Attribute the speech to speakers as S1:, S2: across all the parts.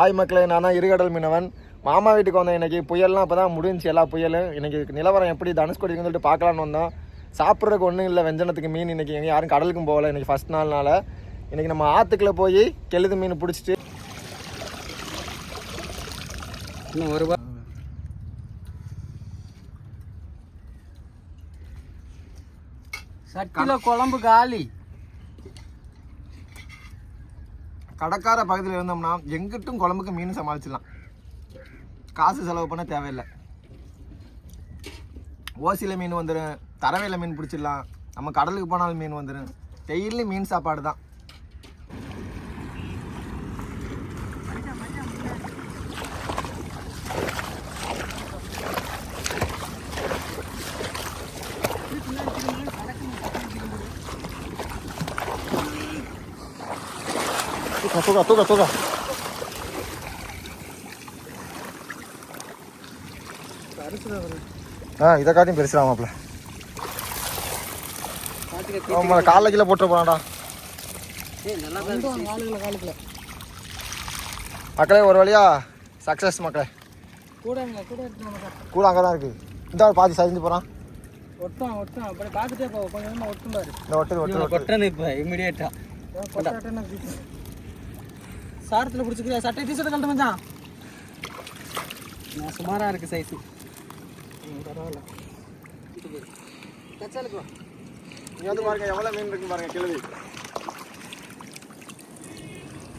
S1: ஆய் மக்களே நான் தான் இருகடல் மீனவன். மாமா வீட்டுக்கு வந்தேன் இன்றைக்கி புயல்லாம் இப்போ தான் முடிஞ்சு எல்லா புயலும் இன்றைக்கி நிலவரம் எப்படி தனுஷ்கோடி சொல்லிட்டு பார்க்கலான்னு வந்தோம். சாப்பிட்றதுக்கு ஒன்றும் இல்லை வெஞ்சனத்துக்கு மீன் இன்னைக்கு யாரும் கடலுக்கும் போகல இன்றைக்கி ஃபஸ்ட் நாள்னால. இன்றைக்கி நம்ம ஆற்றுக்குள்ளே போய் கெழுது மீன் பிடிச்சிட்டு.
S2: இன்னும் ஒரு ரூபா குழம்பு காலி.
S1: கடற்கார பகுதியில் இருந்தோம்னா எங்கிட்டும் குழம்புக்கு மீன் சமாளிச்சிடலாம். காசு செலவு பண்ண தேவையில்லை. ஓசியில் மீன் வந்துடும் தரவையில் மீன் பிடிச்சிடலாம். நம்ம கடலுக்கு போனாலும் மீன் வந்துடும் டெய்லி மீன் சாப்பாடு தான். தூக்கா தூக்கா தூக்கா ஆ இதை காட்டியும் பெருசுடா மாப்பிள்ள. ஆமாம் காலைல கீழே போட்டு போனாடா. மக்களே ஒரு வழியா சக்ஸஸ் மக்களே.
S2: கூட
S1: அங்கே தான் இருக்குது இந்த பாதி சரிஞ்சு போகிறான்
S2: ஒட்டும் ஒட்டும் அப்படி பார்த்துட்டே போ கொஞ்சம் ஒட்டும் பாரு.
S1: இந்த ஒட்டு ஒட்டு ஒட்டு.
S2: கொட்டணும் இப்போ இமிடியேட்டா சாரத்தில் பிடிச்சிக்கிறியா சட்டை டிஷர்ட் கழட்ட மச்சான். நான் சுமாராக இருக்கு சைஸு பரவாயில்ல. கச்சாலுக்கு வா.
S1: இங்கே வந்து பாருங்க எவ்வளோ மீன் இருக்குன்னு பாருங்க கிழவி.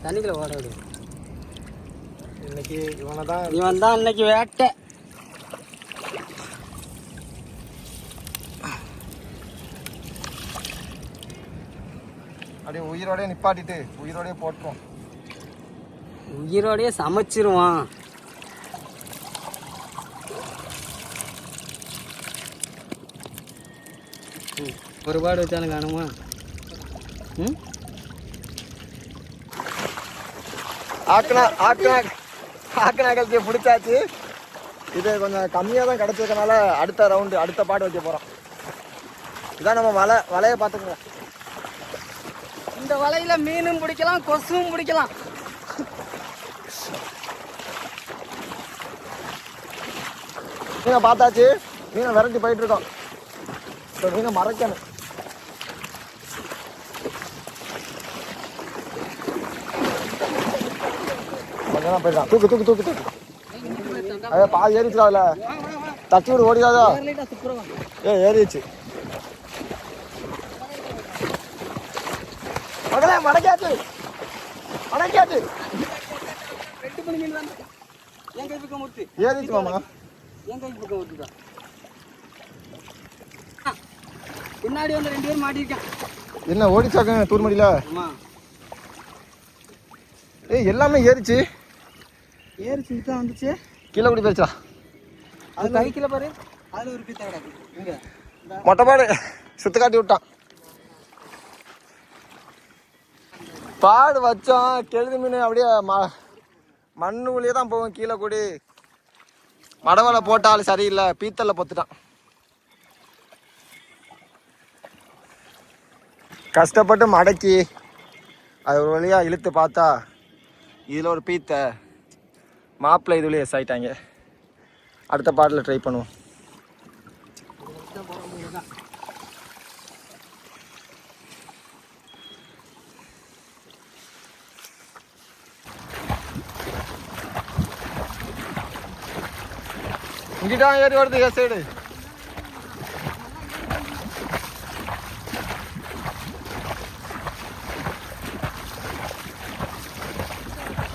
S2: தண்ணிக்குள்ள ஓட விடு.
S1: இன்னைக்கு இவனை தான்
S2: இவன் தான் இன்னைக்கு வேட்டை.
S1: அப்படியே உயிரோடய நிப்பாட்டிட்டு உயிரோடய போட்டுரும்.
S2: உயிரோடயே சமைச்சிருவான். ம், ஒரு பாடு வச்சாலும் காணுமா ம்?
S1: ஆக்குனா ஆக்குனா ஆக்குனா கழிச்சு பிடிச்சாச்சு. இது கொஞ்சம் கம்மியாக தான் கிடச்சிருக்கனால அடுத்த ரவுண்டு அடுத்த பாட்டு வைக்க போகிறோம் இதான் நம்ம வலை வலையை பார்த்துக்கோங்க.
S2: இந்த வலையில மீனும் பிடிக்கலாம் கொசுவும் பிடிக்கலாம்.
S1: மீனை பார்த்தாச்சு. மீனை விரட்டி போயிட்டு இருக்கோம் இப்போ மீனை மறைக்கணும் கொஞ்சம் போயிடலாம். தூக்கு தூக்கு தூக்கு தூக்கு. அதே பாதி ஏறிச்சுடா அதில். தட்டி விடு
S2: துப்புரவா
S1: ஏ ஏறிச்சு மகளே மடக்காச்சு மடக்காச்சு ஏறிச்சு மாமா.
S2: என் கை பக்கம் முட்டுதான் பின்னாடி வந்து ரெண்டு பேரும் மாட்டிருக்கேன்
S1: என்ன ஓடிச்சாக்க தூர்மடியில்?
S2: ஆமா.
S1: ஏய் எல்லாமே ஏறிச்சு.
S2: ஏறி சுத்தா வந்துச்சு.
S1: கீழே கூடி போயிடுச்சா?
S2: அது கைக்கில பாரு. அதுல ஒரு பித்த கிடக்கு. இங்க.
S1: மொட்டைப்பாடு சுத்து காட்டி விட்டான். பாடு வச்சோம் கெழுது மீன் அப்படியே ம மண்ணுக்குள்ளேயே தான் போகும் கீழே கூடி. மடவலை போட்டாலும் சரியில்லை பீத்தலில் பொத்துட்டான். கஷ்டப்பட்டு மடக்கி அது ஒரு வழியாக இழுத்து பார்த்தா இதில் ஒரு பீத்தை மாப்பிள்ளை இதுலேயே எஸ் ஆகிட்டாங்க அடுத்த பாட்டில் ட்ரை பண்ணுவோம். இங்கிட்ட ஏறி வருது என் சைடு.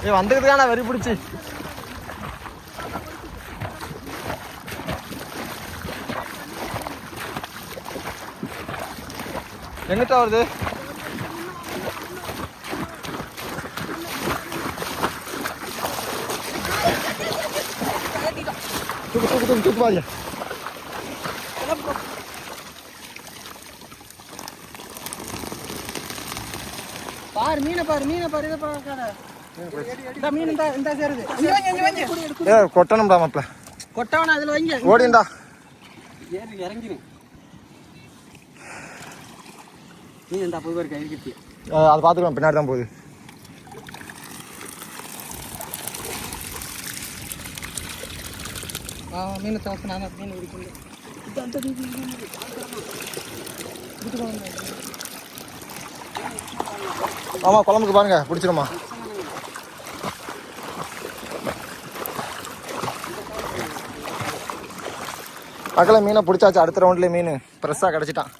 S1: ஏ வந்துக்கிறதுக்கான வெறி பிடிச்சி. எங்கிட்ட வருது? தூக்கு தூக்கு தூக்கு தூக்கு பாருங்க
S2: பாரு மீனை பாரு மீனை பாரு இதை பார்க்காத மீன் இந்த இந்த சேருது வைங்க,
S1: ஏ கொட்டணும்டா
S2: அதுல வைங்க
S1: ஓடிண்டா
S2: ஏறி மீன் இந்த போய் பாரு கை
S1: அதை பார்த்துக்கலாம் பின்னாடி தான் போகுது
S2: ஆ மீன் தோசை நான் மீன் பிடிக்கணும் இது அந்த மீன் மீன், மீன், பார்க்கறேன். இதுக்கு வாங்க.
S1: ஆமாம் குழம்புக்கு பாருங்க பிடிச்சிருமா? மக்களை மீனை பிடிச்சாச்சு அடுத்த ரவுண்ட்லேயே மீன். ஃப்ரெஷ்ஷாக கிடச்சிட்டான்.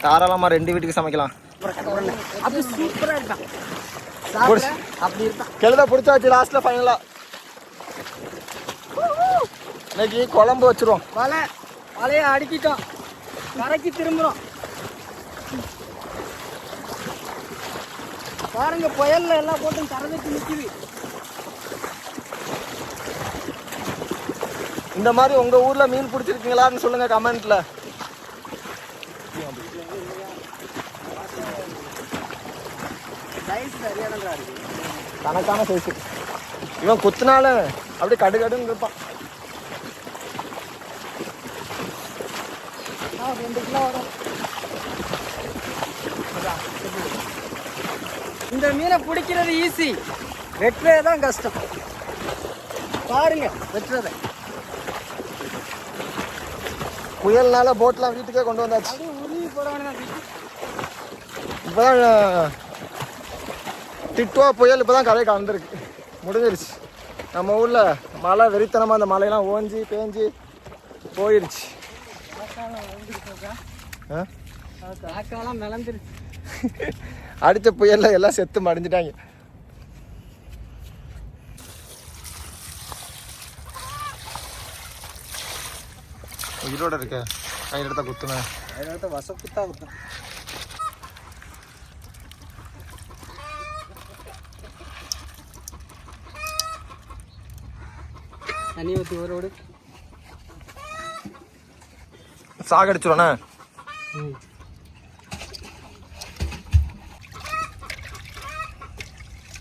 S1: தாராளமாக ரெண்டு வீட்டுக்கு சமைக்கலாம். கெழுத பிடிச்சாச்சு லாஸ்ட்டில் ஃபைனலாக இன்னைக்கு குழம்பு வச்சிருவோம்
S2: வலை வலையை அடுக்கிட்டோம். கரைக்கு திரும்புறோம். பாருங்க புயல்ல எல்லாம் போட்டு கரைக்கு நிக்குது.
S1: இந்த மாதிரி உங்கள் ஊரில் மீன் பிடிச்சிருக்கீங்களான்னு
S2: சரியானதா இருக்கு
S1: கணக்கான சைஸு இவன் குத்துனாலும் அப்படியே கடு கடுன்னு இருப்பான்.
S2: ஆ, ரெண்டு கிலோ வரும் இந்த மீனை பிடிக்கிறது ஈஸி வெட்டுறது தான் கஷ்டம். பாருங்க வெட்டுறதை.
S1: புயல்னால போட்லாம் வீட்டுக்கே கொண்டு வந்தாச்சு. இப்போதான் திட்டுவா புயல் இப்போ தான் கரைக்கு வந்திருக்கு. முடிஞ்சிருச்சு. நம்ம ஊரில் மழை வெறித்தனமாக அந்த மழையெல்லாம் ஓஞ்சி பேஞ்சு போயிடுச்சு?
S2: காக்காலாம் மிளந்துருச்சு.
S1: அடித்த புயலில் எல்லாம் செத்து மடிஞ்சிட்டாங்க. உயிரோட இருக்க. கையில் எடுத்தா குத்துனேன்
S2: அதில் வசப்புத்தா இருக்கும் தண்ணி ஊற்றி ஒரு ஓடு
S1: சாகடிச்சிருவானே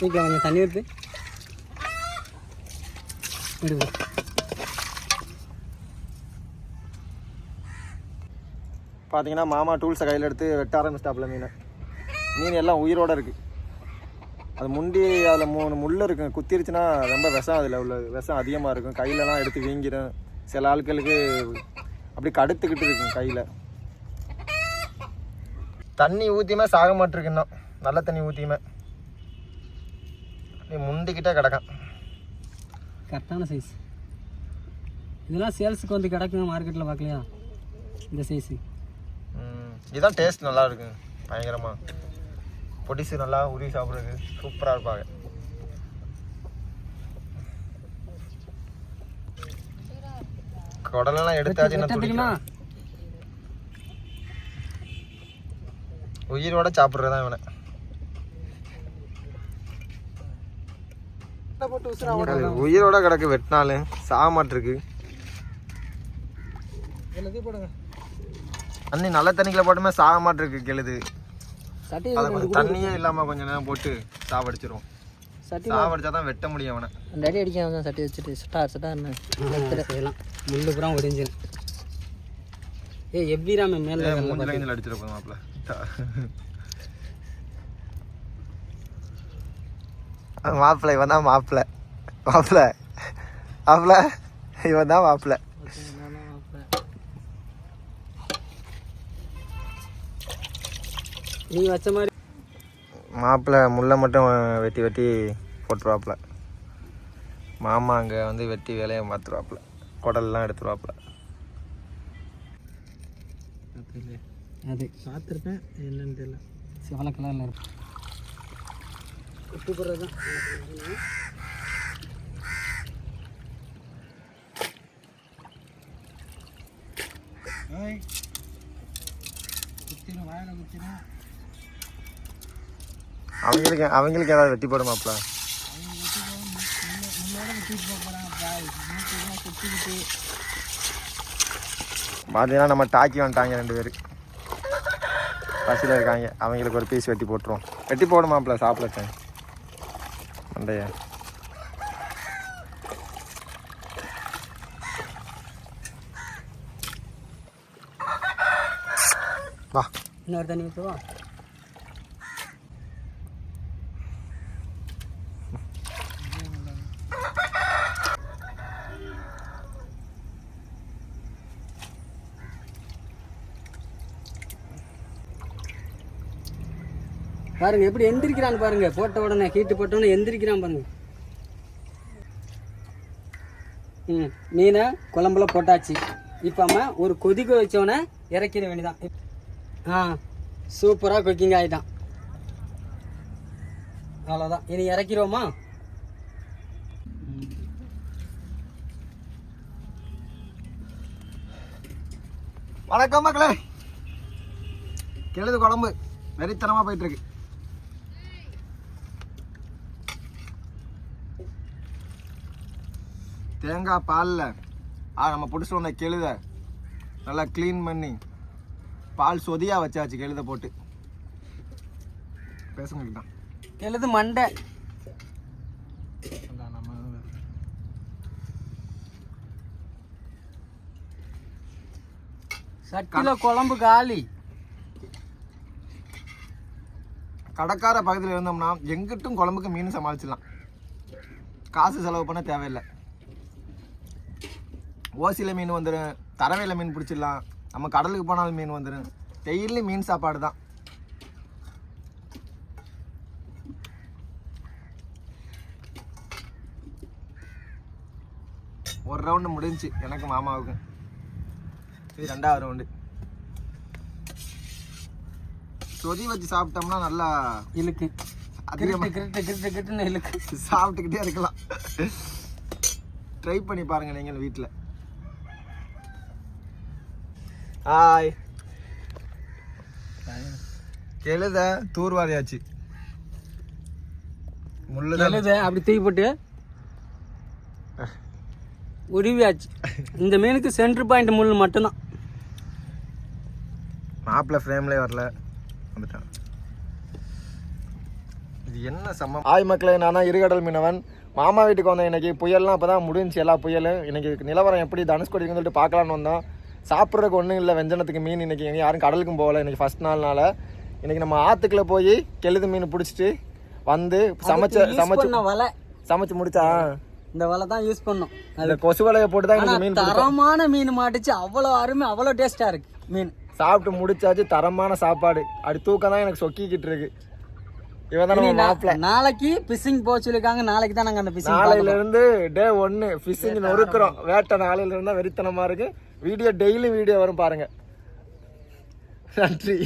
S2: ஓகே கொஞ்சம் தண்ணி ஊற்று விடுவோம்
S1: பார்த்தீங்கன்னா மாமா டூல்ஸை கையில் எடுத்து வெட்ட ஆரம்பிச்சிட்டாப்புல மீன். மீன் எல்லாம் உயிரோட இருக்குது அது முண்டி அதில் மூணு முள் இருக்கும் குத்திருச்சுன்னா ரொம்ப விஷம் அதில் உள்ள விஷம் அதிகமாக இருக்கும். கையிலலாம் எடுத்து வீங்கிடும் சில ஆட்களுக்கு அப்படி கடுத்துக்கிட்டு இருக்கும் கையில். தண்ணி ஊற்றியுமே சாக மாட்டிருக்கு இன்னும். நல்ல தண்ணி ஊற்றியுமே நீ முண்டிக்கிட்டே கிடக்கான்
S2: கரெக்டான சைஸ் இதெல்லாம் சேல்ஸுக்கு வந்து கிடக்குங்க மார்க்கெட்டில் பார்க்கலையா? இந்த சைஸு
S1: இதுதான் டேஸ்ட் நல்லா இருக்கு பயங்கரமா. பொடிசு நல்லா உருவி சாப்பிட்றதுக்கு சூப்பராக இருப்பாங்க குடலெல்லாம் எடுத்தாச்சு என்ன உயிரோட சாப்பிட்றதான் இவனை. உயிரோட கிடக்கு வெட்டினாலும் சாக மாட்டிருக்கு
S2: எல்லாத்தையும் போடுங்க.
S1: தண்ணி நல்ல தண்ணிக்குள்ள போட்டுமே சாக மாட்டிருக்கு கெழுது
S2: சட்டி
S1: அதை கொஞ்சம் தண்ணியே இல்லாம கொஞ்ச நேரம் போட்டு சாவடிச்சிரும்
S2: சட்டி
S1: சாவடிச்சா தான் வெட்ட முடியும் அவனை.
S2: ரெண்டு அடி அடிக்க தான் சட்டி வச்சுட்டு சட்டா சட்டா என்ன? செய்யலாம். முள்ளு புறம் ஒடிஞ்சிடும் ஏ எவ்விராம மேலே
S1: மூஞ்சில கிஞ்சில மாப்பிள்ள மாப்பிள்ள இவன் தான் மாப்பிள்ள மாப்பிள்ள மாப்பிள்ள இவன் தான் மாப்பிள்ள
S2: நீ வச்ச மாதிரி
S1: மாப்பிள்ள முள்ளை மட்டும் வெட்டி வெட்டி போட்டுருவாப்புல. மாமா அங்கே வந்து வெட்டி வேலையை மாற்றுருவாப்புல குடல்லாம் எடுத்துருவாப்புல.
S2: அது. பார்த்துருப்பேன். என்னன்னு தெரியல. சிவல கலரில் இருக்கும் உப்பு போடுறது தான். குத்திரும் வாயில குத்திரும்
S1: அவங்களுக்கு அவங்களுக்கு ஏதாவது வெட்டி போடும் மாப்பிள்ள
S2: முன்னோட குத்திட்டு போக போகிறாங்க பாய் மூக்கையெல்லாம் குத்திக்கிட்டு
S1: பார்த்தீங்கன்னா நம்ம டாக்கி வந்துட்டாங்க ரெண்டு பேர். பசியில் இருக்காங்க. அவங்களுக்கு ஒரு பீஸ் வெட்டி போட்டுருவோம். வெட்டி போடும் மாப்பிள்ள சாப்பிடட்டேன் மண்டைய வா.
S2: இன்னொரு தண்ணி ஊற்றுவா பாருங்க எப்படி எந்திரிக்கிறான்னு பாருங்க. போட்ட உடனே ஹீட்டு போட்ட உடனே எந்திரிக்கிறான் பாருங்க. ம் மீனை குழம்புல போட்டாச்சு. இப்போ நம்ம ஒரு கொதிக்க வச்சோன்னே இறக்கிட வேண்டியதான் ஆ சூப்பராக குக்கிங் ஆகிட்டான் அவ்வளோதான் இனி இறக்கிடுவோமா?
S1: வணக்கம் மக்களே. கெழுது குழம்பு வெறித்தனமாக போயிட்டுருக்கு தேங்காய் பாலில். ஆ நம்ம பிடிச்சி வந்த கெழுத நல்லா க்ளீன் பண்ணி பால் சொதியாக வச்சாச்சு கெழுத போட்டு. பேசுங்க
S2: எழுது மண்டை. சட்டியில் குழம்பு காலி.
S1: கடைக்கார பக்கத்தில் இருந்தோம்னா எங்கிட்டும் குழம்புக்கு மீன் சமாளிச்சிடலாம். காசு செலவு பண்ண தேவையில்லை. ஓசியில் மீன் வந்துடும் தரவையில் மீன் பிடிச்சிடலாம். நம்ம கடலுக்கு போனாலும் மீன் வந்துடும் டெய்லி மீன் சாப்பாடு தான். ஒரு ரவுண்டு முடிஞ்சுச்சு எனக்கு மாமாவுக்கும் இது ரெண்டாவது ரவுண்டு சொதி வச்சு சாப்பிட்டோம்னா நல்லா
S2: இழுக்கு.
S1: அதிகமாக
S2: கிரிட்டு கிரிட்டு கிரிட்டுன்னு இழுக்கு.
S1: சாப்பிட்டுக்கிட்டே இருக்கலாம். ட்ரை பண்ணி பாருங்க நீங்கள் வீட்டில் ஹாய் கெழுத தூர்வாரியாச்சு. முள்ளுதான்.
S2: எழுத அப்படி தூக்கி போட்டு உருவியாச்சு. இந்த மீனுக்கு சென்டர் பாயிண்ட் முள் மட்டும்தான்.
S1: மாப்பிள்ள ஃப்ரேம்லேயே வரல. வந்துட்டான். இது என்ன சம்மம் ஆய் மக்களே நான் தான் இருகடல் மீனவன். மாமா வீட்டுக்கு வந்தேன் இன்னைக்கு. புயல்லாம் அப்போ தான் முடிஞ்சு எல்லா புயலும் இன்னைக்கு நிலவரம் எப்படி? தனுஷ்கோடிக்குன்னு சொல்லிட்டு பார்க்கலான்னு வந்தோம். சாப்பிட்றதுக்கு ஒன்றும் இல்லை வெஞ்சனத்துக்கு மீன் இன்னைக்கு எங்கே யாரும் கடலுக்கும் போகல. இன்னைக்கு ஃபர்ஸ்ட் நாள்னால இன்னைக்கு நம்ம ஆற்றுக்குள்ள போய் கெழுது மீன் பிடிச்சிட்டு வந்து சமைச்ச சமைச்சு
S2: வலை.
S1: சமைச்சு முடிச்சா?
S2: இந்த வலை தான் யூஸ் பண்ணோம்.
S1: அந்த கொசு வலையை போட்டு தான் மீன்
S2: தரமான மீன் மாட்டுச்சு. அவ்வளோ அருமை அவ்வளோ டேஸ்டா இருக்கு மீன்.
S1: சாப்பிட்டு முடிச்சாச்சு தரமான சாப்பாடு. அப்படி தூக்கம் தான் எனக்கு சொக்கிக்கிட்டு இருக்கு.
S2: நாளைக்கு பிசிங் போக சொல்லிருக்காங்க நாளைக்கு தான் நாங்க அந்த பிசிங்
S1: நாளையில இருந்து டே ஒன்னு ஃபிஷிங் நொறுக்குறோம். வேட்டை நாளையில இருந்தா வெறித்தனமா இருக்கு. வீடியோ டெய்லி வீடியோ வரும் பாருங்க. நன்றி.